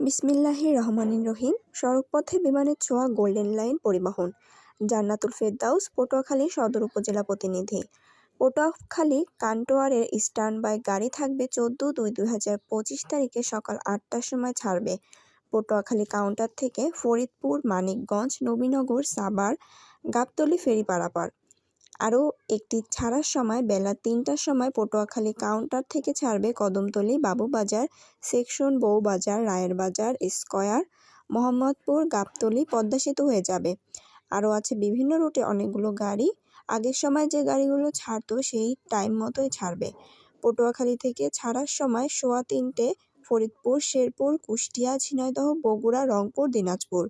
বিসমিল্লাহির রহমানির রহিম। সড়কপথে বিমানের ছোঁয়া গোল্ডেন লাইন পরিবহন। জান্নাতুল ফেরদাউস, পটুয়াখালী সদর উপজেলা প্রতিনিধি। পটুয়াখালী কান্টোয়ারের স্টার্ন বাই গাড়ি থাকবে চোদ্দ দুই দুই হাজার পঁচিশ তারিখে সকাল আটটার সময় ছাড়বে। পটুয়াখালী কাউন্টার থেকে ফরিদপুর, মানিকগঞ্জ, নবীনগর সাবার গাবতলী ফেরি পারাপার। আরও একটি ছাড়ার সময় বেলা তিনটার সময় পটুয়াখালী কাউন্টার থেকে ছাড়বে কদমতলী বাবুবাজার সেকশন বউবাজার রায়ের বাজার স্কয়ার, মোহাম্মদপুর, গাবতলী পদ্মা সেতু হয়ে যাবে। আরও আছে বিভিন্ন রুটে অনেকগুলো গাড়ি। আগের সময় যে গাড়িগুলো ছাড়তো সেই টাইম মতোই ছাড়বে। পটুয়াখালী থেকে ছাড়ার সময় সোয়া তিনটে, ফরিদপুর, শেরপুর, কুষ্টিয়া, ঝিনাইদহ, বগুড়া, রংপুর, দিনাজপুর।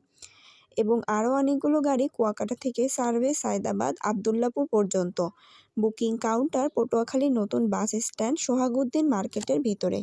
এবং আরও অনেকগুলো গাড়ি কুয়াকাটা থেকে সার্ভে সায়দাবাদ আবদুল্লাপুর পর্যন্ত। বুকিং কাউন্টার পটুয়াখালী নতুন বাস স্ট্যান্ড সোহাগুদ্দিন মার্কেটের ভিতরে।